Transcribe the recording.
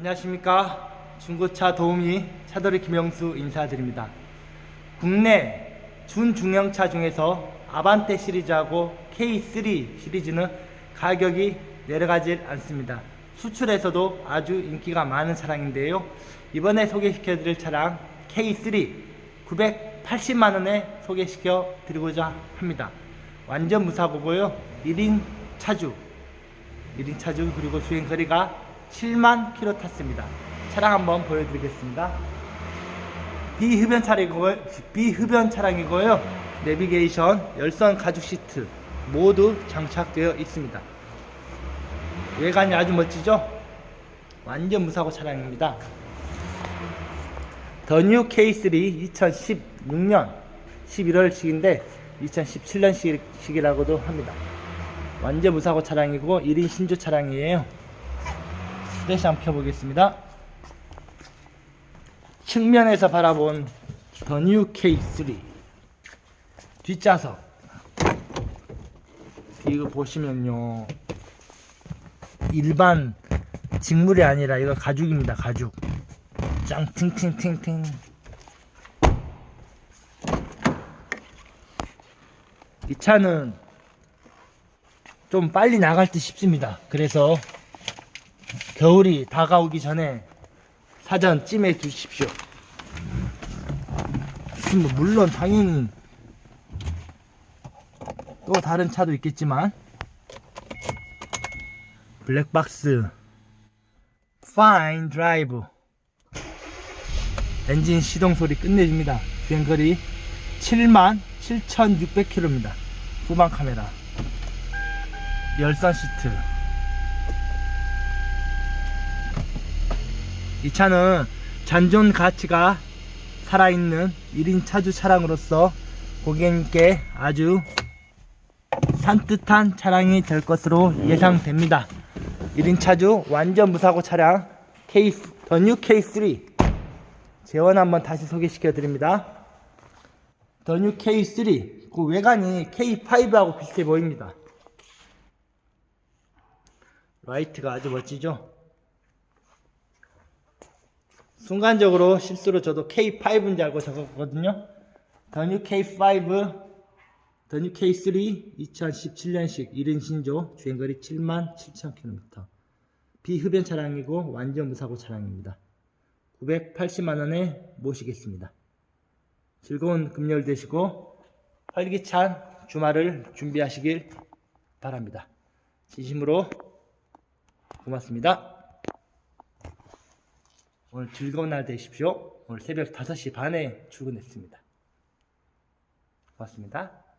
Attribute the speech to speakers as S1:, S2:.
S1: 안녕하십니까? 중고차 도우미 차돌이 김영수 인사드립니다. 국내 준중형차 중에서 아반떼 시리즈하고 K3 시리즈는 가격이 내려가질 않습니다. 수출에서도 아주 인기가 많은 차량인데요. 이번에 소개시켜 드릴 차량 K3 980만원에 소개시켜 드리고자 합니다. 완전 무사고고요. 1인 차주 1인 차주 그리고 주행 거리가 7만 킬로 탔습니다. 차량 한번 보여드리겠습니다. 비흡연 차량이고요. 비흡연 차량이고요. 내비게이션, 열선 가죽 시트 모두 장착되어 있습니다. 외관이 아주 멋지죠? 완전 무사고 차량입니다. 더 뉴 K3 2016년 11월식인데 2017년식이라고도 합니다. 완전 무사고 차량이고 1인 신조 차량이에요. 다시 한번 켜보겠습니다. 측면에서 바라본 더 뉴 K3 뒷좌석. 이거 보시면요. 일반 직물이 아니라 이거 가죽입니다 가죽. 짱 팅팅팅팅. 이 차는 좀 빨리 나갈 듯 싶습니다. 그래서 겨울이 다가오기 전에 사전 찜해 두십시오. 뭐 물론 당연히 또 다른 차도 있겠지만 블랙박스 파인 드라이브 엔진 시동 소리 끝내줍니다. 주행거리 7만 7,600km입니다. 후방 카메라 열선 시트 이 차는 잔존 가치가 살아있는 1인 차주 차량으로서 고객님께 아주 산뜻한 차량이 될 것으로 예상됩니다. 1인 차주 완전 무사고 차량 K, 더뉴 K3 재원 한번 다시 소개시켜 드립니다. 더뉴 K3 그 외관이 K5하고 비슷해 보입니다. 라이트가 아주 멋지죠? 순간적으로 실수로 저도 K5인 줄 알고 적었거든요. 더 뉴 K5, 더 뉴 K3 2017년식 1인 신조 주행거리 7만 7천 km. 비흡연 차량이고 완전 무사고 차량입니다. 980만원에 모시겠습니다. 즐거운 금요일 되시고 활기찬 주말을 준비하시길 바랍니다. 진심으로 고맙습니다. 오늘 즐거운 날 되십시오. 오늘 새벽 5시 반에 출근했습니다. 고맙습니다.